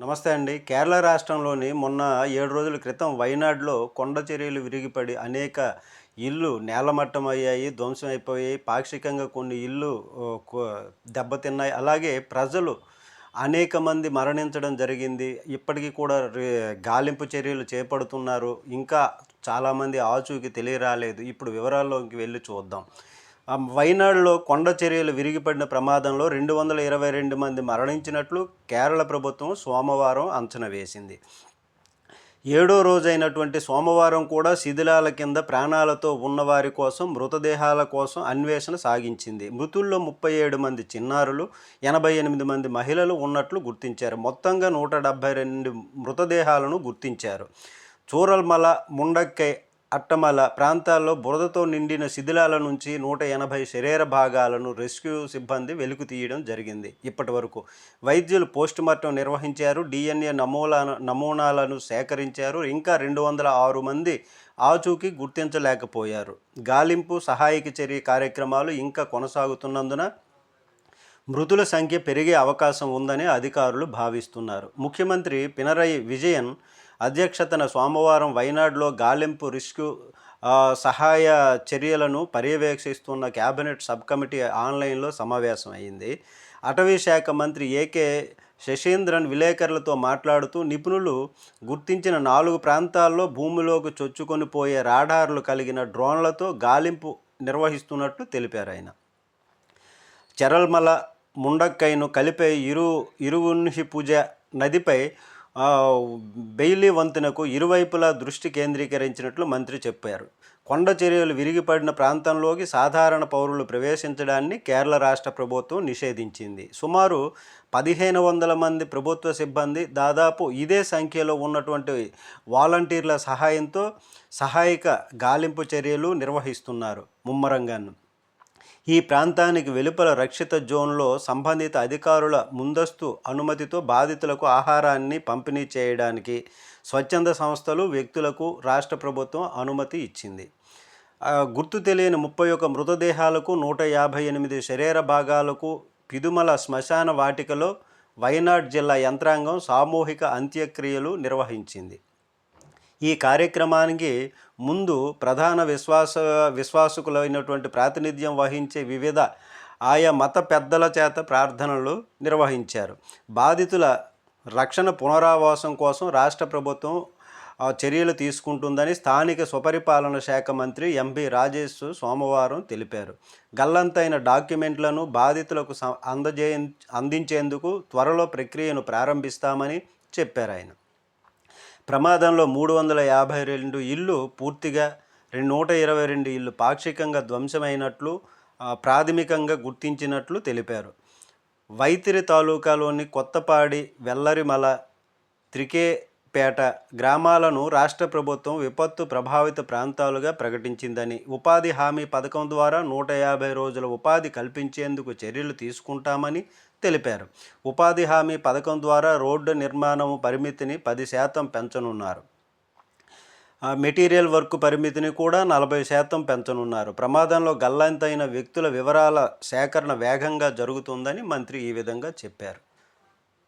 నమస్తే అండి. కేరళ రాష్ట్రంలోని మొన్న ఏడు రోజుల క్రితం వైనాడులో కొండ చర్యలు విరిగిపడి అనేక ఇల్లు నేలమట్టం అయ్యాయి ధ్వంసం అయిపోయాయి పాక్షికంగా కొన్ని ఇల్లు దెబ్బతిన్నాయి. అలాగే ప్రజలు అనేక మంది మరణించడం జరిగింది. ఇప్పటికీ కూడా రే- గాలింపు చర్యలు చేపడుతున్నారు. ఇంకా చాలామంది ఆచూకి తెలియరాలేదు. ఇప్పుడు వివరాల్లోకి వెళ్ళి చూద్దాం. వైనాడులో కొండ చర్యలు విరిగిపడిన ప్రమాదంలో రెండు వందల ఇరవై రెండు మంది మరణించినట్లు కేరళ ప్రభుత్వం సోమవారం అంచనా వేసింది. ఏడో రోజైనటువంటి సోమవారం కూడా శిథిలాల కింద ప్రాణాలతో ఉన్నవారి కోసం మృతదేహాల కోసం అన్వేషణ సాగించింది. మృతుల్లో ముప్పై ఏడు మంది చిన్నారులు ఎనభై ఎనిమిది మంది మహిళలు ఉన్నట్లు గుర్తించారు. మొత్తంగా నూట డెబ్బై రెండు మృతదేహాలను గుర్తించారు. చూరల్మల ముండక్కై అట్టమల ప్రాంతాల్లో బురదతో నిండిన శిథిలాల నుంచి నూట ఎనభై శరీర భాగాలను రెస్క్యూ సిబ్బంది వెలుకు తీయడం జరిగింది. ఇప్పటి వరకు వైద్యులు పోస్టుమార్టం నిర్వహించారు డిఎన్ఏ నమూనా నమూనాలను సేకరించారు ఇంకా రెండు వందల ఆరు మంది ఆచూకీ గుర్తించలేకపోయారు. గాలింపు సహాయక చర్య కార్యక్రమాలు ఇంకా కొనసాగుతున్నందున మృతుల సంఖ్య పెరిగే అవకాశం ఉందని అధికారులు భావిస్తున్నారు. ముఖ్యమంత్రి పినరయి విజయన్ అధ్యక్షతన సోమవారం వైనాడులో గాలింపు రిస్క్ సహాయ చర్యలను పర్యవేక్షిస్తున్న కేబినెట్ సబ్ కమిటీ ఆన్లైన్లో సమావేశం అయింది. అటవీ శాఖ మంత్రి ఏకే శశీంద్రన్ విలేకరులతో మాట్లాడుతూ నిపుణులు గుర్తించిన నాలుగు ప్రాంతాల్లో భూమిలోకి చొచ్చుకొని పోయే రాడార్లు కలిగిన డ్రోన్లతో గాలింపు నిర్వహిస్తున్నట్లు తెలిపారు ఆయన. చెరల్మల ముండక్కైను కలిపే ఇరు ఇరువున్హిపుజ నదిపై బెయిలీ వంతెనకు ఇరువైపులా దృష్టి కేంద్రీకరించినట్లు మంత్రి చెప్పారు. కొండ చర్యలు విరిగిపడిన ప్రాంతంలోకి సాధారణ పౌరులు ప్రవేశించడాన్ని కేరళ రాష్ట్ర ప్రభుత్వం నిషేధించింది. సుమారు పదిహేను వందల మంది ప్రభుత్వ సిబ్బంది దాదాపు ఇదే సంఖ్యలో ఉన్నటువంటి వాలంటీర్ల సహాయంతో సహాయక గాలింపు చర్యలు నిర్వహిస్తున్నారు ముమ్మరంగాను. ఈ ప్రాంతానికి వెలుపల రక్షిత జోన్లో సంబంధిత అధికారుల ముందస్తు అనుమతితో బాధితులకు ఆహారాన్ని పంపిణీ చేయడానికి స్వచ్ఛంద సంస్థలు వ్యక్తులకు రాష్ట్ర ప్రభుత్వం అనుమతి ఇచ్చింది. గుర్తు తెలియని ముప్పై ఒక్క మృతదేహాలకు నూట యాభై ఎనిమిది శరీర భాగాలకు పిదుమల శ్మశాన వాటికలో వయనాడ్ జిల్లా యంత్రాంగం సామూహిక అంత్యక్రియలు నిర్వహించింది. ఈ కార్యక్రమానికి ముందు ప్రధాన విశ్వాస విశ్వాసకులైనటువంటి ప్రాతినిధ్యం వహించే వివిధ ఆయా మత పెద్దల చేత ప్రార్థనలు నిర్వహించారు. బాధితుల రక్షణ పునరావాసం కోసం రాష్ట్ర ప్రభుత్వం చర్యలు తీసుకుంటుందని స్థానిక స్వపరిపాలన శాఖ మంత్రి ఎంబి రాజేష్ సోమవారం తెలిపారు. గల్లంతైన డాక్యుమెంట్లను బాధితులకు అందజే అందించేందుకు త్వరలో ప్రక్రియను ప్రారంభిస్తామని చెప్పారు ఆయన. ప్రమాదంలో మూడు వందల యాభై రెండు ఇళ్ళు పూర్తిగా రెండు నూట ఇరవై రెండు ఇళ్ళు పాక్షికంగా ధ్వంసమైనట్లు ప్రాథమికంగా గుర్తించినట్లు తెలిపారు. వైతిరి తాలూకాలోని కొత్తపాడి వెల్లరిమల త్రికే పేట గ్రామాలను రాష్ట్ర ప్రభుత్వం విపత్తు ప్రభావిత ప్రాంతాలుగా ప్రకటించిందని ఉపాధి హామీ పథకం ద్వారా నూట యాభై రోజుల ఉపాధి కల్పించేందుకు చర్యలు తీసుకుంటామని తెలిపారు. ఉపాధి హామీ పథకం ద్వారా రోడ్డు నిర్మాణం పరిమితిని పది శాతం పెంచనున్నారు. మెటీరియల్ వర్క్ పరిమితిని కూడా నలభై శాతం పెంచనున్నారు. ప్రమాదంలో గల్లంతైన వ్యక్తుల వివరాల సేకరణ వేగంగా జరుగుతుందని మంత్రి ఈ విధంగా చెప్పారు.